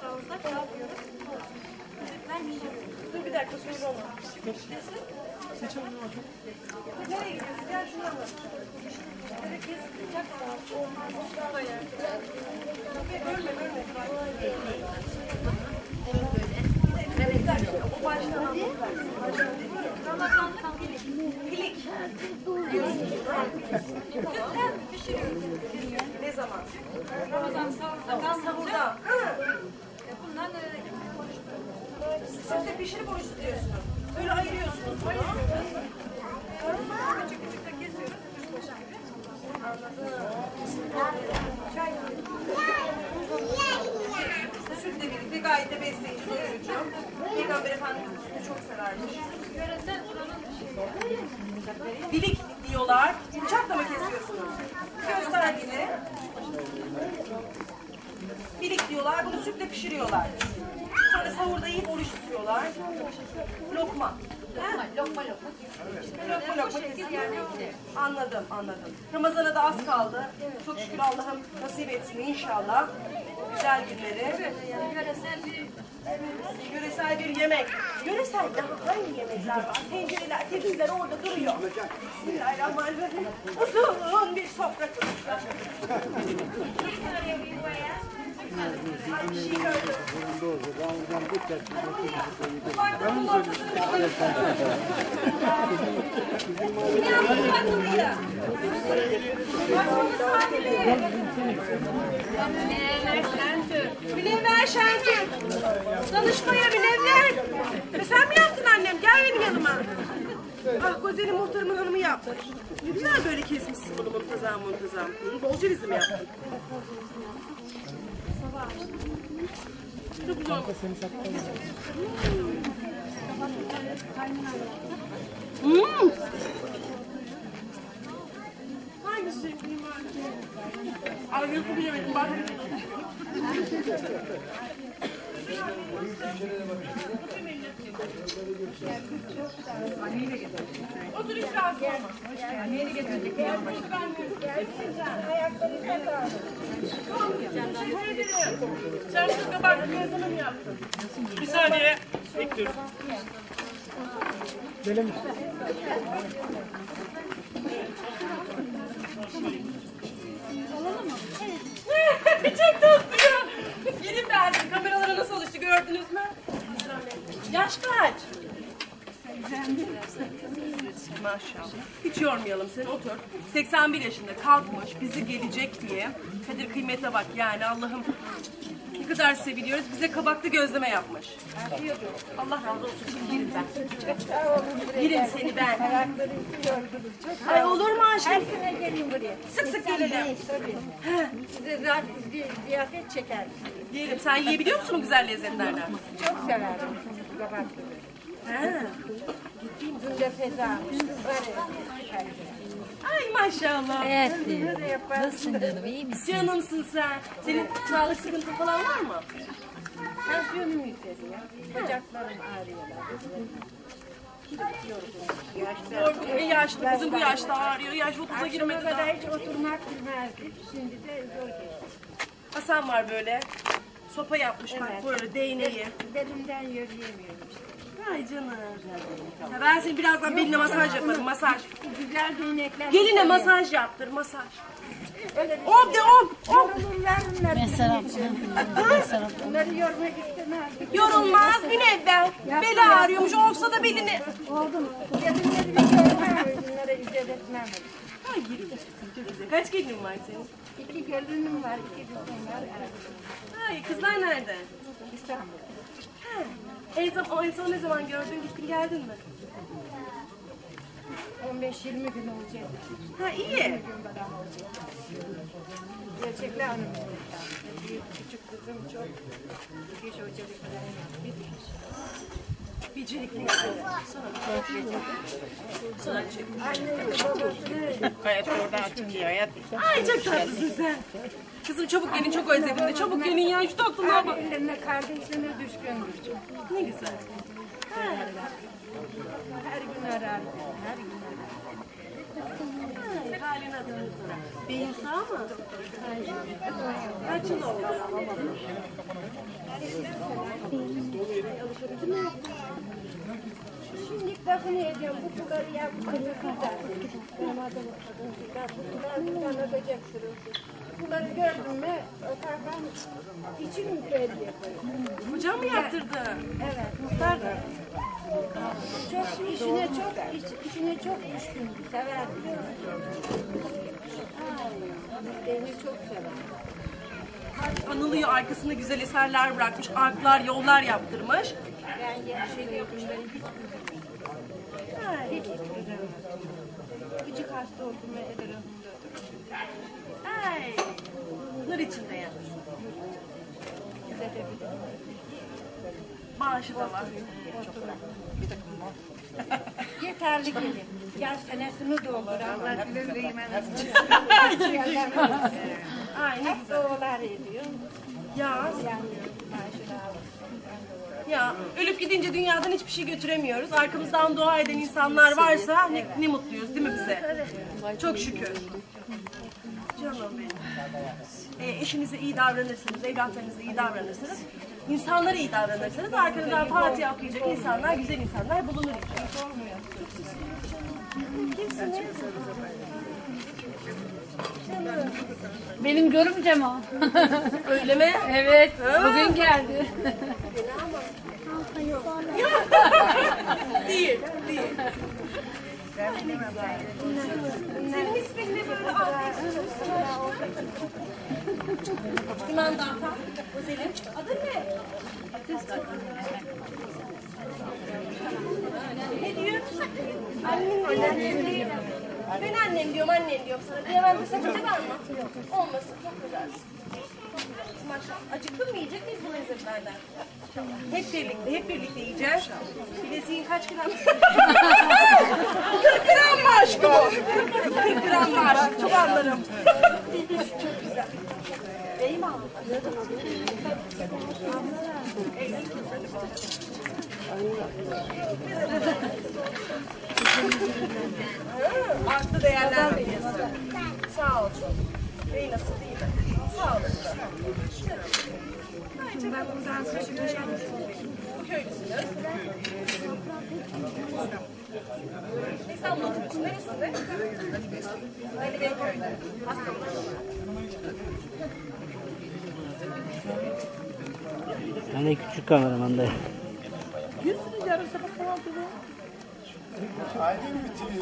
sahurda ne yapıyoruz? Ben Dur bir dakika söyle ona. Nereye gidiyorsun? Gel saat olmaz. Bölme bölme. Evet bir dakika. O baştan anlat. Ramazanlık pilik. Pilik. Sütten pişiriyoruz. Ne zaman? Ramazan sahurda Sahurda. Bundan Siz de pişirip oruç tutuyorsunuz. Böyle ayırıyorsunuz. küçük küçük de kesiyoruz. Kuşbaşı gibi. Sütle birlikte gayet de besleyici doyurucu. Peygamber Efendimiz sütü çok severmiş. Bilik diyorlar. Bıçakla mı kesiyorsunuz? Göster bize. Diyorlar. Bunu sütle pişiriyorlar. Sonra sahurda yiyip oruç tutuyorlar. Lokma. Lokma lokma lokma. Lokma lokma. Anladım, anladım. Ramazana da az kaldı. Çok şükür Allah'ım nasip etsin inşallah. Güzel günleri. Yöresel bir Yöresel bir yemek. Yöresel daha hangi yemekler var? Tencereler, tepsiler orada duruyor. Bismillahirrahmanirrahim. Uzun bir sofra kurmuşlar. Ay, bir şey gördüm. Bardağın ortasında Ne yaptın tatlıyı? Bak onu sahibi. Münevver Şentürk. Danışmaya Münevver. E sen mi yaptın? Gel benim yanıma. Ah Kozeli muhtarımın hanımı yaptı. Ne güzel böyle kesmişsin bunu muntazam muntazam. Hı, Bol cevizli mi yaptın? Çok güzel. Hmm. Hangisi yapayım abi? Ay yok bilemedim bak. Otur hiç rahatsız olma. Yeni getirdik. Sen şu kabak gözleme mi yaptın? Bir saniye. Bekliyorum. Çok tatlı ya. Yeni verdim. Kameralara nasıl alıştı gördünüz mü? Yaş kaç? Maşallah. Hiç yormayalım seni otur. 81 yaşında kalkmış bizi gelecek diye. Kadir kıymete bak yani Allah'ım ne kadar seviliyoruz. Bize kabaklı gözleme yapmış. Allah razı olsun. Şimdi yerim ben. Yerim seni ben. Ay olur mu aşkım? Her sene gelin buraya. Sık sık gelelim. Size bir ziyafet çeker. Yerim. Sen yiyebiliyor musun o güzel lezzetlerden? Çok severim. Kabak He. Ay maşallah. Evet. Nasılsın canım iyi misin? Canımsın sen. Senin sağlık sıkıntın falan var mı? Tansiyonum yükseliyor. Bacaklarım ağrıyorlar. Doğru. E yaşlı. Kızım bu yaşta ağrıyor. Yaş 30'a girmedi daha. hiç oturmak bilmezdik. Şimdi de zor geçti. Hasan var böyle. Sopa yapmış bak böyle değneği. Belimden yürüyemiyorum işte. Ay canım. Ya ben seni birazdan beline masaj yaparım. Masaj. Güzel değnekler. Geline masaj yaptır. Masaj. Om de om. Om. Yorulurlar bunlar. Ben Serap. Bunları yormak istemezdik. Yorulmaz münevver. Beli ağrıyormuş. Olsa da belini. Oldu mu? Gelinleri bir görmem. Bunlara etmem. Ay gelin. Çok güzel. Kaç gelin var senin? İki gelinim var, iki kızım var. Ay kızlar nerede? İstanbul'da. Ha. En son, o en son ne zaman gördün? Gittin geldin mi? 15-20 gün olacak. Ha iyi. Gerçekler hanım. Büyük küçük kızım çok. İki hocalıklar. Bir iş. Becerikli. Sana Sana çek. Hayat oradan ya hayat. Ay çok tatlısın sen. Kızım çabuk gelin çok özledim de. Çabuk gelin ya şu tatlılığa bak. Ailelerine, kardeşlerine düşkündür çok. Ne güzel. Her gün arar. Her gün Kaleni hatırladın sonra. Beyin sağ mı? Kaç yıl oldu? Şimdi bakın ediyorum bu kuları ya bu kuları kadar. Kuları tanıtacaksınız. Kuları gördün mü o taraftan içim belli. Hocam mı yaptırdı? Evet, muhtar. Çok işine çok iş- işine çok düşkün, sever. Beni çok sever. Anılıyor arkasında güzel eserler bırakmış. Arklar, yollar yaptırmış. Ben şey gördüm, beni hiç hiç üzülmüyorum. Küçük hasta oldum ve ederim. İçinde yalnız. Maaşı da var. Yeterli gelir. Yaz senesini doldur. Allah bilir Ay ne Hep doğular ediyor. Ya, Yani maaşını alır. Ya ölüp gidince dünyadan hiçbir şey götüremiyoruz. Arkamızdan dua eden insanlar varsa ne, ne mutluyuz değil mi bize? Çok şükür. Canım benim. E, eşinize iyi davranırsanız, evlatlarınıza iyi davranırsanız, insanlara iyi davranırsanız arkanızdan Fatiha okuyacak insanlar, güzel insanlar bulunur. Benim görümcem o. Öyle mi? evet. Bugün geldi. Değil, değil. Senin ismin ne böyle Özel'in. Adın ne? Ne diyor? Annem diyor. Ben annem diyorum, annem diyorum sana. Diyemem bir sakınca var mı? Olmasın, çok güzelsin. Maşallah. Acıktın mı yiyecek miyiz bu lezzetlerden? Hep birlikte, hep birlikte yiyeceğiz. Bileziğin kaç gram? 40 gram mı aşkım o? 40 gram aşkım? Çok anlarım. Çok güzel. Beyi mi aldın? Farklı değerler veriyorsun. Sağ olsun. Bey nasıl değil mi? Sağ olun. Ben buradan Bu köylüsünüz. İstanbul oturuyorsun. Neresinde? Ali Beyköy'de. Hastalık. Hani küçük kameramandayım. 100 lira sabah kahvaltıda. Aynı mi TV?